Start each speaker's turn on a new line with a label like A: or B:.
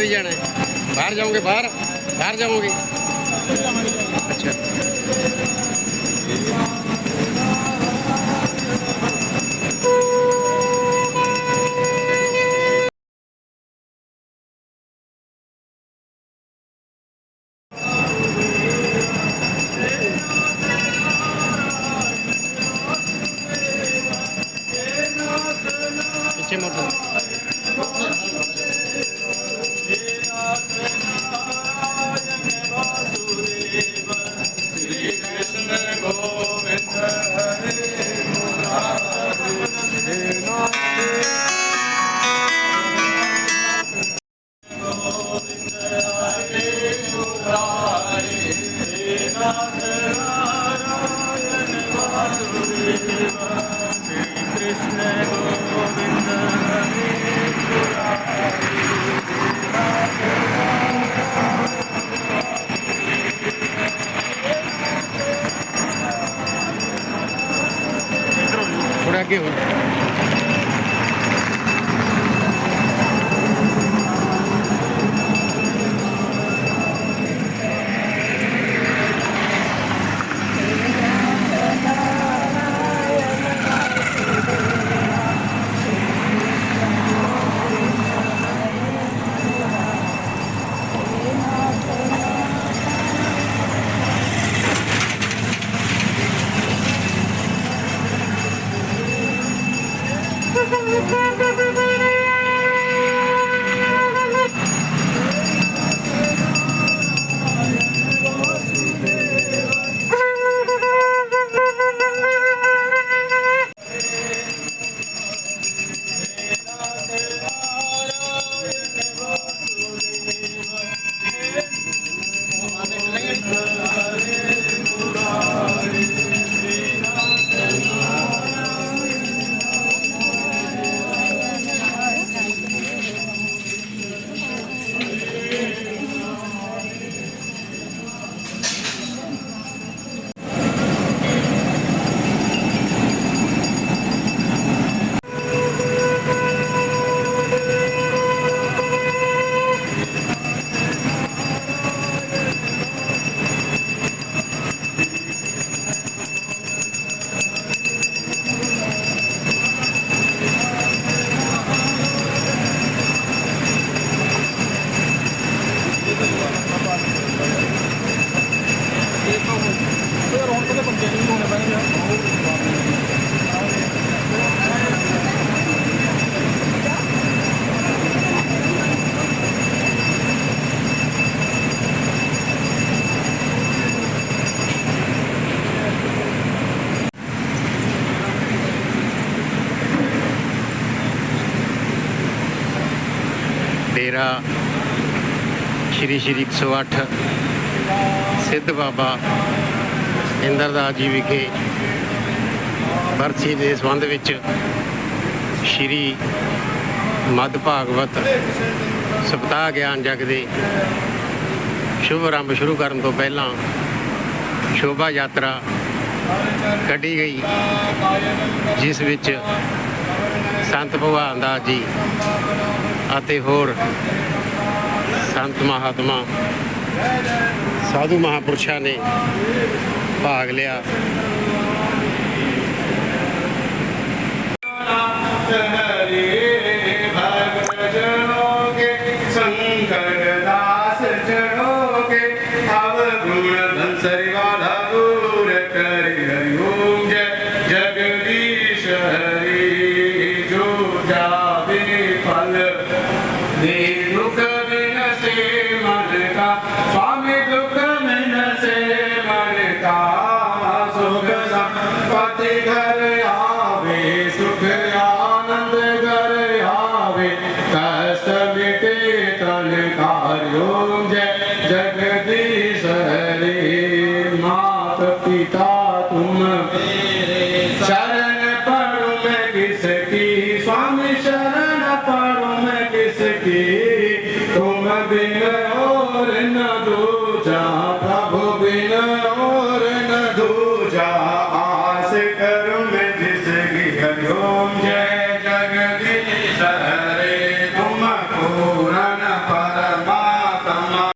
A: ਜਾਣਾ ਹੈ। ਬਾਹਰ ਜਾਓਗੇ ਬਾਹਰ? ਬਾਹਰ ਜਾਓਗੇ? ਅੱਛਾ। ਪਿੱਛੇ ਮੋਟਰ que ਡੇਰਾ ਸ਼੍ਰੀ ਸ਼੍ਰੀ 108 ਸਿੱਧ ਬਾਬਾ ਇੰਦਰਦਾਸ ਜੀ ਵਿਖੇ ਬਰਸੀ ਦੇ ਸੰਬੰਧ ਵਿੱਚ ਸ਼੍ਰੀ ਮਦ ਭਾਗਵਤ ਸਪਤਾਹ ਗਿਆਨ ਜਗ ਦੇ ਸ਼ੁਭ ਆਰੰਭ ਸ਼ੁਰੂ ਕਰਨ ਤੋਂ ਪਹਿਲਾਂ ਸ਼ੋਭਾ ਯਾਤਰਾ ਕੱਢੀ ਗਈ, ਜਿਸ ਵਿੱਚ ਸੰਤ ਭਗਵਾਨ ਦਾਸ ਜੀ ਅਤੇ ਹੋਰ ਸੰਤ ਮਹਾਤਮਾ ਸਾਧੂ ਮਹਾਪੁਰਸ਼ਾਂ ਨੇ ਭਾਗ ਲਿਆ।
B: जगदीश हरे मात पिता Take care.